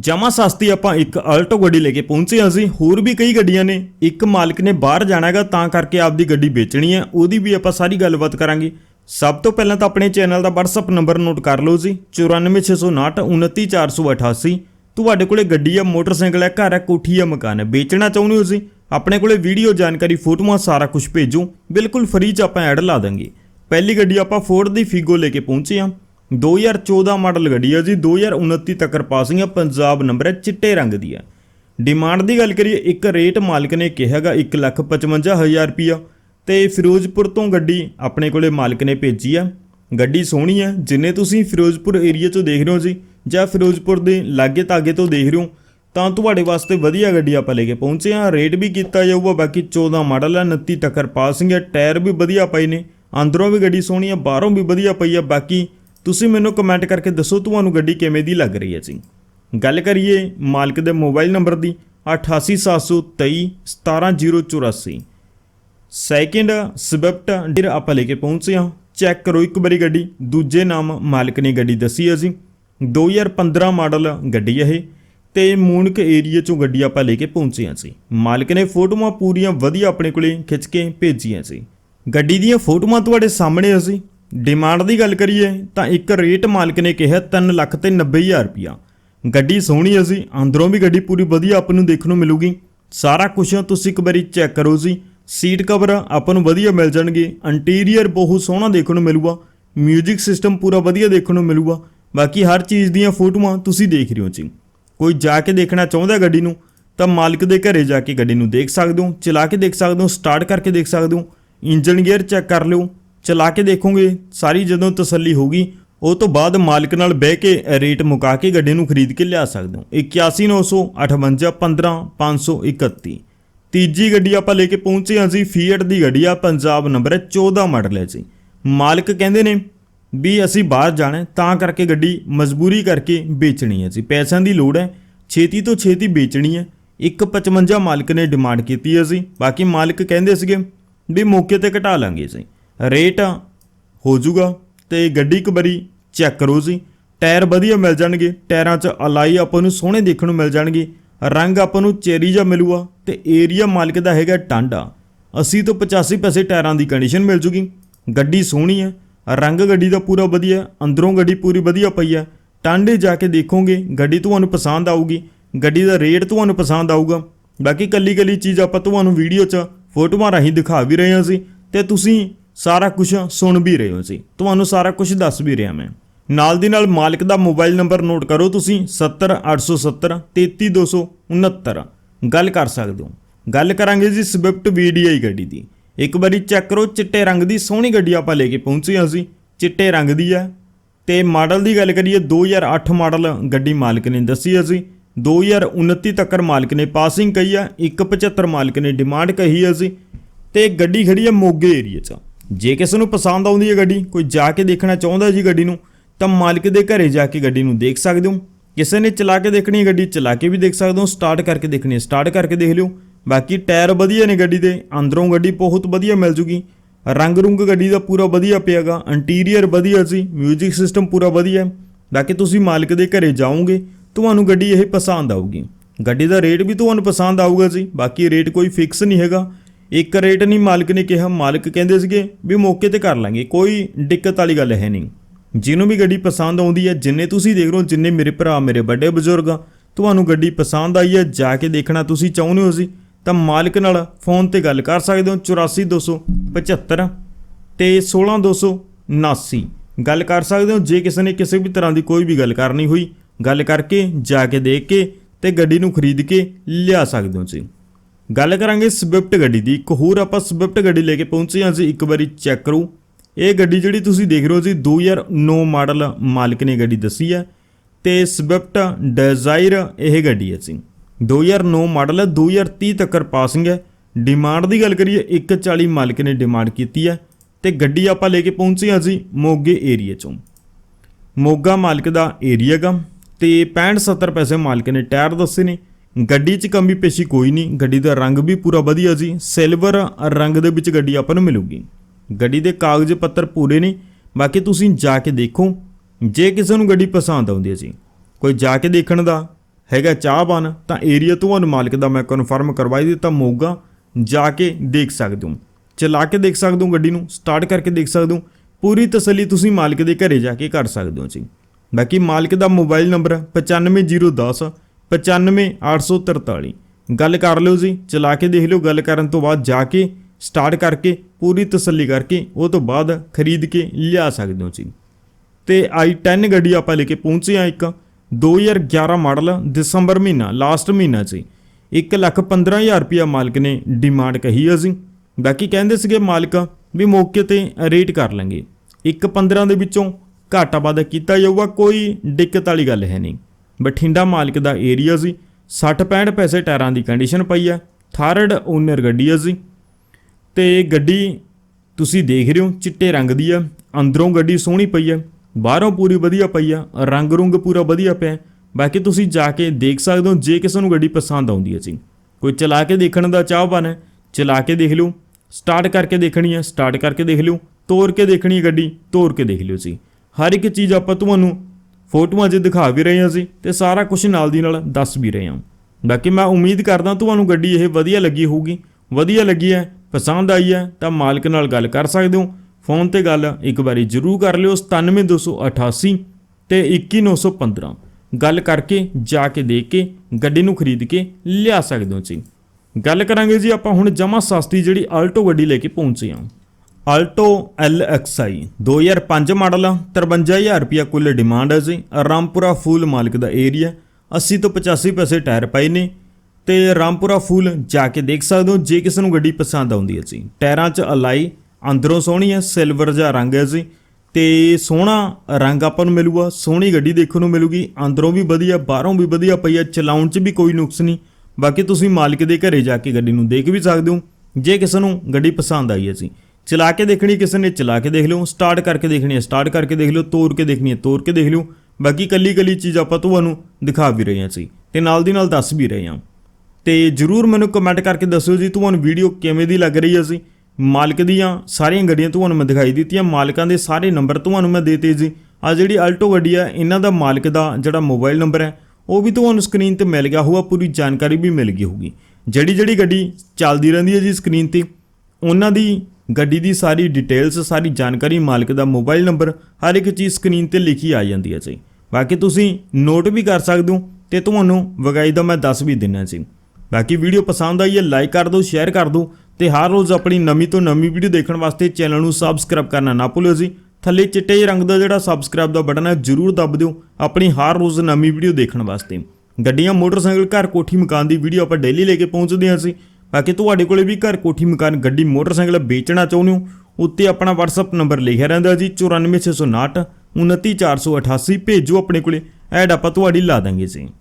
ਜਮਾ ਸਸਤੀ ਆਪਾਂ ਇੱਕ ਆਲਟੋ ਗੱਡੀ ਲੈ ਕੇ ਪਹੁੰਚੇ ਹਾਂ ਅਸੀਂ। ਹੋਰ ਵੀ ਕਈ ਗੱਡੀਆਂ ਨੇ। ਇੱਕ ਮਾਲਕ ਨੇ ਬਾਹਰ ਜਾਣਾ ਹੈਗਾ, ਤਾਂ ਕਰਕੇ ਆਪਦੀ ਗੱਡੀ ਵੇਚਣੀ ਹੈ। ਉਹਦੀ ਵੀ ਆਪਾਂ ਸਾਰੀ ਗੱਲਬਾਤ ਕਰਾਂਗੇ। ਸਭ ਤੋਂ ਪਹਿਲਾਂ ਤਾਂ ਆਪਣੇ ਚੈਨਲ ਦਾ WhatsApp ਨੰਬਰ ਨੋਟ ਕਰ ਲਓ ਜੀ। 94659 29488 ਤੁਹਾਡੇ ਕੋਲੇ ਗੱਡੀ ਆ ਮੋਟਰਸਾਈਕਲ ਹੈ, ਘਰ ਹੈ, ਕੋਠੀ ਹੈ, ਮਕਾਨ ਹੈ। ਵੇਚਣਾ ਚਾਹੁੰਦੇ ਹੋ ਜੀ? ਆਪਣੇ ਕੋਲੇ ਵੀਡੀਓ ਜਾਣਕਾਰੀ, ਫੋਟੋਆਂ, ਸਾਰਾ ਕੁਝ ਭੇਜੋ। ਬਿਲਕੁਲ ਫ੍ਰੀ ਚ ਆਪਾਂ ਐਡ ਲਾ ਦਾਂਗੇ। ਪਹਿਲੀ ਗੱਡੀ ਆਪਾਂ ਫੋਰਡ ਦੀ ਫੀਗੋ ਲੈ ਕੇ ਪਹੁੰਚੇ ਹਾਂ। 2014 ਮਾਡਲ ਗੱਡੀ ਹੈ ਜੀ 2029 ਤੱਕ ਪਾਸਿੰਗ ਹੈ ਪੰਜਾਬ ਨੰਬਰ ਹੈ ਚਿੱਟੇ ਰੰਗ ਦੀ ਹੈ ਡਿਮਾਂਡ ਦੀ ਗੱਲ ਕਰੀਏ, ਇੱਕ ਰੇਟ ਮਾਲਕ ਨੇ ਕਿਹਾਗਾ 155000 ਰੁਪਿਆ ਤੇ ਫਿਰੋਜ਼ਪੁਰ ਤੋਂ ਗੱਡੀ ਆਪਣੇ ਕੋਲੇ ਮਾਲਕ ਨੇ ਭੇਜੀ ਆ। ਗੱਡੀ ਸੋਹਣੀ ਹੈ ਜਿੰਨੇ ਤੁਸੀਂ ਫਿਰੋਜ਼ਪੁਰ ਏਰੀਆ ਚੋਂ ਦੇਖ ਰਹੇ ਹੋ ਜੀ, ਜਾਂ ਫਿਰੋਜ਼ਪੁਰ ਦੇ ਲਾਗੇ ਤਾਗੇ ਤੋਂ ਦੇਖ ਰਹੇ ਹੋ, ਤਾਂ ਤੁਹਾਡੇ ਵਾਸਤੇ ਵਧੀਆ ਗੱਡੀ ਆਪਾਂ ਲੈ ਕੇ ਪਹੁੰਚੇ ਆ ਰੇਟ ਵੀ ਕੀਤਾ ਜਾਊਗਾ, ਬਾਕੀ 14 ਮਾਡਲ ਹੈ 29 ਤੱਕ ਪਾਸਿੰਗ ਹੈ ਟਾਇਰ ਵੀ ਵਧੀਆ ਪਏ ਨੇ, ਅੰਦਰੋਂ ਵੀ ਗੱਡੀ ਸੋਹਣੀ ਹੈ ਬਾਹਰੋਂ ਵੀ ਵਧੀਆ ਪਈ ਹੈ ਬਾਕੀ ਤੁਸੀਂ ਮੈਨੂੰ ਕਮੈਂਟ ਕਰਕੇ ਦੱਸੋ ਤੁਹਾਨੂੰ ਗੱਡੀ ਕਿਵੇਂ ਦੀ ਲੱਗ ਰਹੀ ਹੈ ਜੀ। ਗੱਲ ਕਰੀਏ ਮਾਲਕ ਦੇ ਮੋਬਾਈਲ ਨੰਬਰ ਦੀ 88723 17084 ਸੈਕਿੰਡ ਸਵਿਫਟ ਡਿਰ ਆਪਾਂ ਲੈ ਕੇ ਪਹੁੰਚੇ ਹਾਂ। ਚੈੱਕ ਕਰੋ ਇੱਕ ਵਾਰੀ ਗੱਡੀ, ਦੂਜੇ ਨਾਮ ਮਾਲਕ ਨੇ ਗੱਡੀ ਦੱਸੀ ਹੈ ਜੀ। 2015 ਮਾਡਲ ਗੱਡੀ ਇਹ, ਤੇ ਮੂਨਕ ਏਰੀਆ ਚੋਂ ਗੱਡੀ ਆਪਾਂ ਲੈ ਕੇ ਪਹੁੰਚੇ ਹਾਂ ਜੀ। ਮਾਲਕ ਨੇ ਫੋਟੋਆਂ ਪੂਰੀਆਂ ਵਧੀਆ ਆਪਣੇ ਕੋਲੇ ਖਿੱਚ ਕੇ ਭੇਜੀਆਂ ਸੀ ਗੱਡੀ ਦੀਆਂ ਫੋਟੋਆਂ ਤੁਹਾਡੇ ਸਾਹਮਣੇ ਅਸੀਂ ਡਿਮਾਂਡ ਦੀ ਗੱਲ ਕਰੀਏ ਤਾਂ ਇੱਕ ਰੇਟ ਮਾਲਕ ਨੇ ਕਿਹਾ 3 ਲੱਖ ਤੇ 90000 ਰੁਪਿਆ ਗੱਡੀ ਸੋਹਣੀ ਅਸੀਂ ਅੰਦਰੋਂ ਵੀ ਗੱਡੀ ਪੂਰੀ ਵਧੀਆ ਆਪਾਂ ਨੂੰ ਦੇਖਣ ਨੂੰ ਮਿਲੂਗੀ। ਸਾਰਾ ਕੁਝ ਤੁਸੀਂ ਇੱਕ ਵਾਰੀ ਚੈੱਕ ਕਰੋ ਜੀ। ਸੀਟ ਕਵਰ ਆਪਾਂ ਨੂੰ ਵਧੀਆ ਮਿਲ ਜਾਣਗੇ। ਇੰਟੀਰੀਅਰ ਬਹੁਤ ਸੋਹਣਾ ਦੇਖਣ ਨੂੰ ਮਿਲੂਗਾ। 뮤직 ਸਿਸਟਮ ਪੂਰਾ ਵਧੀਆ ਦੇਖਣ ਨੂੰ ਮਿਲੂਗਾ। ਬਾਕੀ ਹਰ ਚੀਜ਼ ਦੀਆਂ ਫੋਟੋਆਂ ਤੁਸੀਂ ਦੇਖ ਰਹੇ ਹੋ ਜੀ। ਕੋਈ ਜਾ ਕੇ ਦੇਖਣਾ ਚਾਹੁੰਦਾ ਗੱਡੀ ਨੂੰ, ਤਾਂ ਮਾਲਕ ਦੇ ਘਰੇ ਜਾ ਕੇ ਗੱਡੀ ਨੂੰ ਦੇਖ ਸਕਦੇ ਹੋ, ਚਲਾ ਕੇ ਦੇਖ ਸਕਦੇ ਹੋ ਸਟਾਰਟ ਕਰਕੇ ਦੇਖ ਸਕਦੇ ਹੋ। ਇੰਜਨ ਗੇਅਰ ਚੈੱਕ ਕਰ ਲਿਓ। ਚਲਾ ਕੇ ਦੇਖੋਗੇ, ਸਾਰੀ ਜਦੋਂ ਤਸੱਲੀ ਹੋਗੀ ਉਹ ਤੋਂ ਬਾਅਦ ਮਾਲਕ ਨਾਲ ਬਹਿ ਕੇ ਰੇਟ ਮੁਕਾ ਕੇ ਗੱਡੀ ਨੂੰ ਖਰੀਦ ਕੇ ਲਿਆ ਸਕਦੇ ਹੋ। 8195 15531 ਤੀਜੀ ਗੱਡੀ ਆਪਾਂ ਲੈ ਕੇ ਪਹੁੰਚੇ ਹਾਂ ਜੀ ਫੀਟ ਦੀ ਗੱਡੀ ਆ, ਪੰਜਾਬ ਨੰਬਰ ਹੈ 14 ਮਾਡਲ ਹੈ ਜੀ। ਮਾਲਕ ਕਹਿੰਦੇ ਨੇ ਵੀ ਅਸੀਂ ਬਾਹਰ ਜਾਣਾ ਤਾਂ ਕਰਕੇ ਗੱਡੀ ਮਜਬੂਰੀ ਕਰਕੇ ਵੇਚਣੀ ਹੈ ਜੀ। ਪੈਸਿਆਂ ਦੀ ਲੋੜ ਹੈ, ਛੇਤੀ ਤੋਂ ਛੇਤੀ ਵੇਚਣੀ ਹੈ। 155 ਮਾਲਕ ਨੇ ਡਿਮਾਂਡ ਕੀਤੀ ਹੈ ਜੀ। ਬਾਕੀ ਮਾਲਕ ਕਹਿੰਦੇ ਸੀਗੇ ਵੀ ਮੌਕੇ ਤੇ ਘਟਾ ਲਾਂਗੇ ਜੀ। ਰੇਟ ਹੋ ਜਾਊਗਾ ਤੇ ਗੱਡੀ ਇੱਕ ਵਾਰੀ ਚੈੱਕ ਕਰੋ ਜੀ। ਟਾਇਰ ਵਧੀਆ ਮਿਲ ਜਾਣਗੇ, ਟਾਇਰਾਂ 'ਚ ਅਲਾਈ ਆਪਾਂ ਨੂੰ ਸੋਹਣੇ ਦੇਖਣ ਨੂੰ ਮਿਲ ਜਾਣਗੇ। ਰੰਗ ਆਪਾਂ ਨੂੰ ਚੇਰੀ ਜਿਹਾ ਮਿਲੂਗਾ ਤੇ ਏਰੀਆ ਮਾਲਕ ਦਾ ਹੈਗਾ ਟਾਂਡਾ। 80 ਤੋਂ 85 ਪੈਸੇ ਟਾਇਰਾਂ ਦੀ ਕੰਡੀਸ਼ਨ ਮਿਲ ਜੂਗੀ। ਗੱਡੀ ਸੋਹਣੀ ਹੈ, ਰੰਗ ਗੱਡੀ ਦਾ ਪੂਰਾ ਵਧੀਆ, ਅੰਦਰੋਂ ਗੱਡੀ ਪੂਰੀ ਵਧੀਆ ਪਈ ਹੈ। ਟਾਂਡੇ ਜਾ ਕੇ ਦੇਖੋਗੇ, ਗੱਡੀ ਤੁਹਾਨੂੰ ਪਸੰਦ ਆਊਗੀ, ਗੱਡੀ ਦਾ ਰੇਟ ਤੁਹਾਨੂੰ ਪਸੰਦ ਆਊਗਾ। ਬਾਕੀ ਕੱਲੀ ਕੱਲੀ ਚੀਜ਼ ਆਪਾਂ ਤੁਹਾਨੂੰ ਵੀਡੀਓ 'ਚ ਫੋਟੋਆਂ ਰਾਹੀਂ ਦਿਖਾ ਵੀ ਰਹੇ ਹਾਂ ਸੀ ਤੇ ਤੁਸੀਂ ਸਾਰਾ ਕੁਝ ਸੁਣ ਵੀ ਰਹੇ ਹੋ ਜੀ ਤੁਹਾਨੂੰ ਸਾਰਾ ਕੁਝ ਦੱਸ ਵੀ ਰਿਹਾ ਮੈਂ। ਨਾਲ ਦੀ ਨਾਲ ਮਾਲਕ ਦਾ ਮੋਬਾਈਲ ਨੰਬਰ ਨੋਟ ਕਰੋ ਤੁਸੀਂ 70870 33269 ਗੱਲ ਕਰ ਸਕਦੇ ਹੋ। ਗੱਲ ਕਰਾਂਗੇ ਜੀ ਸਵਿਫਟ VDI ਗੱਡੀ ਦੀ। ਇੱਕ ਵਾਰੀ ਚੈੱਕ ਕਰੋ, ਚਿੱਟੇ ਰੰਗ ਦੀ ਸੋਹਣੀ ਗੱਡੀ ਆਪਾਂ ਲੈ ਕੇ ਪਹੁੰਚੇ ਹਾਂ ਅਸੀਂ। ਚਿੱਟੇ ਰੰਗ ਦੀ ਹੈ। ਤੇ ਮਾਡਲ ਦੀ ਗੱਲ ਕਰੀਏ 2008 ਮਾਡਲ ਗੱਡੀ ਮਾਲਕ ਨੇ ਦੱਸੀ ਅਸੀਂ। 2029 ਤੱਕ ਮਾਲਕ ਨੇ ਪਾਸਿੰਗ ਕਹੀ ਆ 175 ਮਾਲਕ ਨੇ ਡਿਮਾਂਡ ਕਹੀ ਹੈ ਅਸੀਂ। ਤੇ ਗੱਡੀ ਖੜੀ ਹੈ ਮੋਗੇ ਏਰੀਆ 'ਚ। ਜੇ ਕਿਸੇ ਨੂੰ ਪਸੰਦ ਆਉਂਦੀ ਹੈ ਗੱਡੀ, ਕੋਈ ਜਾ ਕੇ ਦੇਖਣਾ ਚਾਹੁੰਦਾ ਜੀ ਗੱਡੀ ਨੂੰ, ਤਾਂ ਮਾਲਕ ਦੇ ਘਰੇ ਜਾ ਕੇ ਗੱਡੀ ਨੂੰ ਦੇਖ ਸਕਦੇ ਹੋ। ਕਿਸੇ ਨੇ ਚਲਾ ਕੇ ਦੇਖਣੀ ਹੈ ਗੱਡੀ, ਚਲਾ ਕੇ ਵੀ ਦੇਖ ਸਕਦੇ ਹੋ, ਸਟਾਰਟ ਕਰਕੇ ਦੇਖਣੀ ਹੈ, ਸਟਾਰਟ ਕਰਕੇ ਦੇਖ ਲਿਓ। ਬਾਕੀ ਟਾਇਰ ਵਧੀਆ ਨੇ ਗੱਡੀ ਦੇ, ਅੰਦਰੋਂ ਗੱਡੀ ਬਹੁਤ ਵਧੀਆ ਮਿਲ ਜੂਗੀ। ਰੰਗ ਰੁੰਗ ਗੱਡੀ ਦਾ ਪੂਰਾ ਵਧੀਆ ਪਿਆਗਾ ਇੰਟੀਰੀਅਰ ਵਧੀਆ ਸੀ 뮤직 ਸਿਸਟਮ ਪੂਰਾ ਵਧੀਆ ਹੈ। ਬਾਕੀ ਤੁਸੀਂ ਮਾਲਕ ਦੇ ਘਰੇ ਜਾਓਗੇ, ਤੁਹਾਨੂੰ ਗੱਡੀ ਇਹ ਪਸੰਦ ਆਊਗੀ। ਗੱਡੀ ਦਾ ਰੇਟ ਵੀ ਤੁਹਾਨੂੰ ਪਸੰਦ ਆਊਗਾ ਜੀ, ਬਾਕੀ ਰੇਟ ਕੋਈ ਫਿਕਸ ਨਹੀਂ ਹੈਗਾ। ਇੱਕ ਰੇਟ ਨਹੀਂ, ਮਾਲਕ ਨੇ ਕਿਹਾ, ਮਾਲਕ ਕਹਿੰਦੇ ਸੀਗੇ ਵੀ ਮੌਕੇ ਤੇ ਕਰ ਲਾਂਗੇ, ਕੋਈ ਦਿੱਕਤ ਵਾਲੀ ਗੱਲ ਹੈ ਨਹੀਂ। ਜਿਹਨੂੰ ਵੀ ਗੱਡੀ ਪਸੰਦ ਆਉਂਦੀ ਹੈ, ਜਿੰਨੇ ਤੁਸੀਂ ਦੇਖ ਰਹੇ ਹੋ, ਜਿੰਨੇ ਮੇਰੇ ਭਰਾ, ਮੇਰੇ ਵੱਡੇ ਬਜ਼ੁਰਗ ਆ, ਤੁਹਾਨੂੰ ਗੱਡੀ ਪਸੰਦ ਆਈ ਹੈ, ਜਾ ਕੇ ਦੇਖਣਾ ਤੁਸੀਂ ਚਾਹੁੰਦੇ ਹੋ ਸੀ ਤਾਂ ਮਾਲਕ ਨਾਲ ਫੋਨ ਤੇ ਗੱਲ ਕਰ ਸਕਦੇ ਹੋ 84275 ਤੇ 16279 ਗੱਲ ਕਰ ਸਕਦੇ ਹੋ, ਜੇ ਕਿਸੇ ਨੇ ਕਿਸੇ ਵੀ ਤਰ੍ਹਾਂ ਦੀ ਕੋਈ ਵੀ ਗੱਲ ਕਰਨੀ ਹੋਈ, ਗੱਲ ਕਰਕੇ, ਜਾ ਕੇ ਦੇਖ ਕੇ ਤੇ ਗੱਡੀ ਨੂੰ ਖਰੀਦ ਕੇ ਲਿਆ ਸਕਦੇ ਹੋ ਜੀ ਗੱਲ ਕਰਾਂਗੇ ਸਵਿਫਟ ਗੱਡੀ ਦੀ। ਇੱਕ ਹੋਰ ਆਪਾਂ ਸਵਿਫਟ ਗੱਡੀ ਲੈ ਕੇ ਪਹੁੰਚੇ ਹਾਂ ਜੀ ਇੱਕ ਵਾਰੀ ਚੈੱਕ ਕਰੋ। ਇਹ ਗੱਡੀ ਜਿਹੜੀ ਤੁਸੀਂ ਦੇਖ ਰਹੇ ਹੋ ਜੀ 2009 ਮਾਡਲ ਮਾਲਕ ਨੇ ਗੱਡੀ ਦੱਸੀ ਹੈ ਤੇ ਸਵਿਫਟ ਡਿਜ਼ਾਇਰ ਇਹ ਗੱਡੀ ਹੈ ਜੀ 2009 ਮਾਡਲ ਹੈ 2030 ਤੱਕ ਪਾਸਿੰਗ ਹੈ। ਡਿਮਾਂਡ ਦੀ ਗੱਲ ਕਰੀਏ 140 ਮਾਲਕ ਨੇ ਡਿਮਾਂਡ ਕੀਤੀ ਹੈ ਤੇ ਗੱਡੀ ਆਪਾਂ ਲੈ ਕੇ ਪਹੁੰਚੇ ਹਾਂ ਜੀ ਮੋਗੇ ਏਰੀਆ ਚੋਂ। ਮੋਗਾ ਮਾਲਕ ਦਾ ਏਰੀਆ ਗਾ ਤੇ 65 70 ਪੈਸੇ ਮਾਲਕ ਨੇ ਟਾਇਰ ਦੱਸੇ ਨੇ। ਗੱਡੀ 'ਚ ਕਮੀ ਪੇਸ਼ੀ ਕੋਈ ਨਹੀਂ, ਗੱਡੀ ਦਾ ਰੰਗ ਵੀ ਪੂਰਾ ਵਧੀਆ ਜੀ ਸਿਲਵਰ ਰੰਗ ਦੇ ਵਿੱਚ ਗੱਡੀ ਆਪਾਂ ਨੂੰ ਮਿਲੂਗੀ। ਗੱਡੀ ਦੇ ਕਾਗਜ਼ ਪੱਤਰ ਪੂਰੇ ਨੇ, ਬਾਕੀ ਤੁਸੀਂ ਜਾ ਕੇ ਦੇਖੋ, ਜੇ ਕਿਸੇ ਨੂੰ ਗੱਡੀ ਪਸੰਦ ਆਉਂਦੀ ਹੈ ਜੀ। ਕੋਈ ਜਾ ਕੇ ਦੇਖਣ ਦਾ ਹੈਗਾ ਚਾਹਵਾਨ, ਤਾਂ ਏਰੀਆ ਤੁਹਾਨੂੰ ਮਾਲਕ ਦਾ ਮੈਂ ਕਨਫਰਮ ਕਰਵਾਈ ਦਿੱਤਾ, ਮੋਗਾ ਜਾ ਕੇ ਦੇਖ ਸਕਦੇ ਹੋ। ਚਲਾ ਕੇ ਦੇਖ ਸਕਦੇ ਹੋ ਗੱਡੀ ਨੂੰ ਸਟਾਰਟ ਕਰਕੇ ਦੇਖ ਸਕਦੇ ਹੋ। ਪੂਰੀ ਤਸੱਲੀ ਤੁਸੀਂ ਮਾਲਕ ਦੇ ਘਰੇ ਜਾ ਕੇ ਕਰ ਸਕਦੇ ਹੋ ਜੀ। ਬਾਕੀ ਮਾਲਕ ਦਾ ਮੋਬਾਈਲ ਨੰਬਰ 95010 95843 ਗੱਲ ਕਰ ਲਿਓ ਜੀ, ਚਲਾ ਕੇ ਦੇਖ ਲਿਓ, ਗੱਲ ਕਰਨ ਤੋਂ ਬਾਅਦ ਜਾ ਕੇ ਸਟਾਰਟ ਕਰਕੇ, ਪੂਰੀ ਤਸੱਲੀ ਕਰਕੇ, ਉਹ ਤੋਂ ਬਾਅਦ ਖਰੀਦ ਕੇ ਲਿਆ ਸਕਦੇ ਹੋ ਜੀ। ਤੇ i10 ਗੱਡੀ ਆਪਾਂ ਲੈ ਕੇ ਪਹੁੰਚੇ ਆ ਇੱਕ 2011 ਮਾਡਲ, ਦਸੰਬਰ ਮਹੀਨਾ ਲਾਸਟ ਮਹੀਨਾ ਸੀ 115000 ਰੁਪਿਆ ਮਾਲਕ ਨੇ ਡਿਮਾਂਡ ਕਹੀ ਅਸੀਂ ਬਾਕੀ ਕਹਿੰਦੇ ਸੀਗੇ ਮਾਲਕ ਵੀ ਮੌਕੇ ਤੇ ਰੇਟ ਕਰ ਲਾਂਗੇ। 115 ਦੇ ਵਿੱਚੋਂ ਘਾਟਾ ਵਾਧਾ ਕੀਤਾ ਜਾਊਗਾ, ਕੋਈ ਦਿੱਕਤ ਵਾਲੀ ਗੱਲ ਹੈ ਨਹੀਂ। ਬਠਿੰਡਾ ਮਾਲਕ ਦਾ ਏਰੀਆ ਸੀ। 60 65 ਪੈਸੇ ਟਾਇਰਾਂ ਦੀ ਕੰਡੀਸ਼ਨ ਪਈ ਆ। ਥਰਡ ਓਨਰ ਗੱਡੀ ਆ ਸੀ ਤੇ ਗੱਡੀ ਤੁਸੀਂ ਦੇਖ ਰਹੇ ਹੋ, ਚਿੱਟੇ ਰੰਗ ਦੀ ਆ। ਅੰਦਰੋਂ ਗੱਡੀ ਸੋਹਣੀ ਪਈ ਆ। ਬਾਹਰੋਂ ਪੂਰੀ ਵਧੀਆ ਪਈ ਆ। ਰੰਗ ਰੁੰਗ ਪੂਰਾ ਵਧੀਆ ਪਿਆ। ਬਾਕੀ ਤੁਸੀਂ ਜਾ ਕੇ ਦੇਖ ਸਕਦੇ ਹੋ, ਜੇ ਕਿਸੇ ਨੂੰ ਗੱਡੀ ਪਸੰਦ ਆਉਂਦੀ ਹੈ ਜੀ। ਕੋਈ ਚਲਾ ਕੇ ਦੇਖਣ ਦਾ ਚਾਹਵਾਨ ਹੈ, ਚਲਾ ਕੇ ਦੇਖ ਲਓ। ਸਟਾਰਟ ਕਰਕੇ ਦੇਖਣੀ ਹੈ ਸਟਾਰਟ ਕਰਕੇ ਦੇਖ ਲਿਓ। ਤੋੜ ਕੇ ਦੇਖਣੀ ਹੈ ਗੱਡੀ ਤੋੜ ਕੇ ਦੇਖ ਲਿਓ ਜੀ। ਹਰ ਇੱਕ ਚੀਜ਼ ਆਪਾਂ ਤੁਹਾਨੂੰ ਫੋਟੋਆਂ 'ਚ ਦਿਖਾ ਵੀ ਰਹੇ ਹਾਂ ਜੀ ਤੇ ਸਾਰਾ ਕੁਝ ਨਾਲ ਦੀ ਨਾਲ ਦੱਸ ਵੀ ਰਹੇ ਹਾਂ ਬਾਕੀ ਮੈਂ ਉਮੀਦ ਕਰਦਾ ਤੁਹਾਨੂੰ ਗੱਡੀ ਇਹ ਵਧੀਆ ਲੱਗੀ ਹੋਊਗੀ। ਵਧੀਆ ਲੱਗੀ ਹੈ, ਪਸੰਦ ਆਈ ਹੈ ਤਾਂ ਮਾਲਕ ਨਾਲ ਗੱਲ ਕਰ ਸਕਦੇ ਹੋ। ਫੋਨ ਤੇ ਗੱਲ ਇੱਕ ਵਾਰੀ ਜ਼ਰੂਰ ਕਰ ਲਿਓ 97288 ਤੇ 21915 ਗੱਲ ਕਰਕੇ, ਜਾ ਕੇ ਦੇਖ ਕੇ, ਗੱਡੀ ਨੂੰ ਖਰੀਦ ਕੇ ਲਿਆ ਸਕਦੇ ਹੋ ਜੀ। ਗੱਲ ਕਰਾਂਗੇ ਜੀ ਆਪਾਂ ਹੁਣ ਜਮਾ ਸਸਤੀ ਜਿਹੜੀ ਆਲਟੋ ਗੱਡੀ ਲੈ ਕੇ ਪਹੁੰਚੇ ਹਾਂ। ਆਲਟੋ LXI 2005 ਮਾਡਲ ਆ 53000 ਰੁਪਿਆ ਕੁੱਲ ਡਿਮਾਂਡ ਹੈ ਜੀ। ਰਾਮਪੁਰਾ ਫੂਲ ਮਾਲਕ ਦਾ ਏਰੀਆ 80 ਤੋਂ 85 ਪੈਸੇ ਟਾਇਰ ਪਏ ਨੇ। ਤੇ ਰਾਮਪੁਰਾ ਫੂਲ ਜਾ ਕੇ ਦੇਖ ਸਕਦੇ ਹੋ, ਜੇ ਕਿਸੇ ਨੂੰ ਗੱਡੀ ਪਸੰਦ ਆਉਂਦੀ ਹੈ ਜੀ। ਟਾਇਰਾਂ 'ਚ ਅਲਾਈ ਅੰਦਰੋਂ ਸੋਹਣੀ ਹੈ ਸਿਲਵਰ ਜਿਹਾ ਰੰਗ ਹੈ ਜੀ। ਤੇ ਸੋਹਣਾ ਰੰਗ ਆਪਾਂ ਨੂੰ ਮਿਲੂਗਾ, ਸੋਹਣੀ ਗੱਡੀ ਦੇਖਣ ਨੂੰ ਮਿਲੂਗੀ। ਅੰਦਰੋਂ ਵੀ ਵਧੀਆ, ਬਾਹਰੋਂ ਵੀ ਵਧੀਆ ਪਈ ਹੈ, ਚਲਾਉਣ 'ਚ ਵੀ ਕੋਈ ਨੁਕਸ ਨਹੀਂ। ਬਾਕੀ ਤੁਸੀਂ ਮਾਲਕ ਦੇ ਘਰੇ ਜਾ ਕੇ ਗੱਡੀ ਨੂੰ ਦੇਖ ਵੀ ਸਕਦੇ ਹੋ, ਜੇ ਕਿਸੇ ਨੂੰ ਗੱਡੀ ਪਸੰਦ ਆਈ ਹੈ ਜੀ। ਚਲਾ ਕੇ ਦੇਖਣੀ ਕਿਸੇ ਨੇ ਚਲਾ ਕੇ ਦੇਖ ਲਿਓ ਸਟਾਰਟ ਕਰਕੇ ਦੇਖਣੀ ਹੈ ਸਟਾਰਟ ਕਰਕੇ ਦੇਖ ਲਿਓ ਤੋੜ ਕੇ ਦੇਖਣੀ ਹੈ ਤੋੜ ਕੇ ਦੇਖ ਲਿਓ। ਬਾਕੀ ਕੱਲੀ ਕੱਲੀ ਚੀਜ਼ ਆਪਾਂ ਤੁਹਾਨੂੰ ਦਿਖਾ ਵੀ ਰਹੇ ਹਾਂ ਸੀ ਤੇ ਨਾਲ ਦੀ ਨਾਲ ਦੱਸ ਵੀ ਰਹੇ ਹਾਂ। ਤੇ ਜਰੂਰ ਮੈਨੂੰ ਕਮੈਂਟ ਕਰਕੇ ਦੱਸਿਓ ਜੀ, ਤੁਹਾਨੂੰ ਵੀਡੀਓ ਕਿਵੇਂ ਦੀ ਲੱਗ ਰਹੀ ਹੈ ਜੀ ਮਾਲਕ ਦੀਆਂ ਸਾਰੀਆਂ ਗੱਡੀਆਂ ਤੁਹਾਨੂੰ ਮੈਂ ਦਿਖਾਈ ਦਿੱਤੀਆਂ, ਮਾਲਕਾਂ ਦੇ ਸਾਰੇ ਨੰਬਰ ਤੁਹਾਨੂੰ ਮੈਂ ਦੇਤੇ ਜੀ। ਆ ਜਿਹੜੀ ਆਲਟੋ ਗੱਡੀ ਆ, ਇਹਨਾਂ ਦਾ ਮਾਲਕ ਦਾ ਜਿਹੜਾ ਮੋਬਾਈਲ ਨੰਬਰ ਹੈ, ਉਹ ਵੀ ਤੁਹਾਨੂੰ ਸਕਰੀਨ ਤੇ ਮਿਲ ਗਿਆ ਹੋਊਗਾ, ਪੂਰੀ ਜਾਣਕਾਰੀ ਵੀ ਮਿਲ ਗਈ ਹੋਊਗੀ। ਜਿਹੜੀ ਜਿਹੜੀ ਗੱਡੀ ਚੱਲਦੀ ਰਹਿੰਦੀ ਹੈ ਜੀ ਸਕਰੀਨ ਤੇ, ਉਹਨਾਂ ਦੀ ਗੱਡੀ ਦੀ ਸਾਰੀ ਡਿਟੇਲਸ ਸਾਰੀ ਜਾਣਕਾਰੀ, ਮਾਲਕ ਦਾ ਮੋਬਾਈਲ ਨੰਬਰ ਹਰ ਇੱਕ ਚੀਜ਼ ਸਕਰੀਨ ਤੇ ਲਿਖੀ ਆ ਜਾਂਦੀ ਹੈ ਜੀ। ਬਾਕੀ ਤੁਸੀਂ ਨੋਟ ਵੀ ਕਰ ਸਕਦੇ ਹੋ ਤੇ ਤੁਹਾਨੂੰ ਵਗਾਈ ਦਾ ਮੈਂ ਦੱਸ ਵੀ ਦਿੰਨਾ ਜੀ। ਬਾਕੀ ਵੀਡੀਓ ਪਸੰਦ ਆਈ ਹੈ ਲਾਈਕ ਕਰ ਦਿਓ ਸ਼ੇਅਰ ਕਰ ਦਿਓ ਤੇ ਹਰ ਰੋਜ਼ ਆਪਣੀ ਨਵੀਂ ਤੋਂ ਨਵੀਂ ਵੀਡੀਓ ਦੇਖਣ ਵਾਸਤੇ ਚੈਨਲ ਨੂੰ ਸਬਸਕ੍ਰਾਈਬ ਕਰਨਾ ਨਾ ਭੁੱਲਿਓ ਜੀ। ਥੱਲੇ ਚਿੱਟੇ ਜਿਹੇ ਰੰਗ ਦਾ ਜਿਹੜਾ ਸਬਸਕ੍ਰਾਈਬ ਦਾ ਬਟਨ ਹੈ, ਜਰੂਰ ਦੱਬ ਦਿਓ ਆਪਣੀ ਹਰ ਰੋਜ਼ ਨਵੀਂ ਵੀਡੀਓ ਦੇਖਣ ਵਾਸਤੇ। ਗੱਡੀਆਂ, ਮੋਟਰਸਾਈਕਲ, ਘਰ, ਕੋਠੀ, ਮਕਾਨ ਦੀ ਵੀਡੀਓ ਆਪਾਂ ਡੇਲੀ ਲੈ ਕੇ ਪਹੁੰਚਦੇ ਹਾਂ ਅਸੀਂ ਬਾਕੀ ਤੁਹਾਡੇ ਕੋਲੇ ਵੀ ਘਰ ਕੋਠੀ ਮਕਾਨ, ਗੱਡੀ, ਮੋਟਰਸਾਈਕਲ ਵੇਚਣਾ ਚਾਹੁੰਦੇ ਹੋ, ਉੱਤੇ ਆਪਣਾ WhatsApp ਨੰਬਰ ਲਿਖਿਆ ਰਹਿੰਦਾ ਜੀ 94659 29488 ਭੇਜੋ ਆਪਣੇ ਕੋਲੇ, ਐਡ ਆਪਾਂ ਤੁਹਾਡੀ ਲਾ ਦਾਂਗੇ ਜੀ।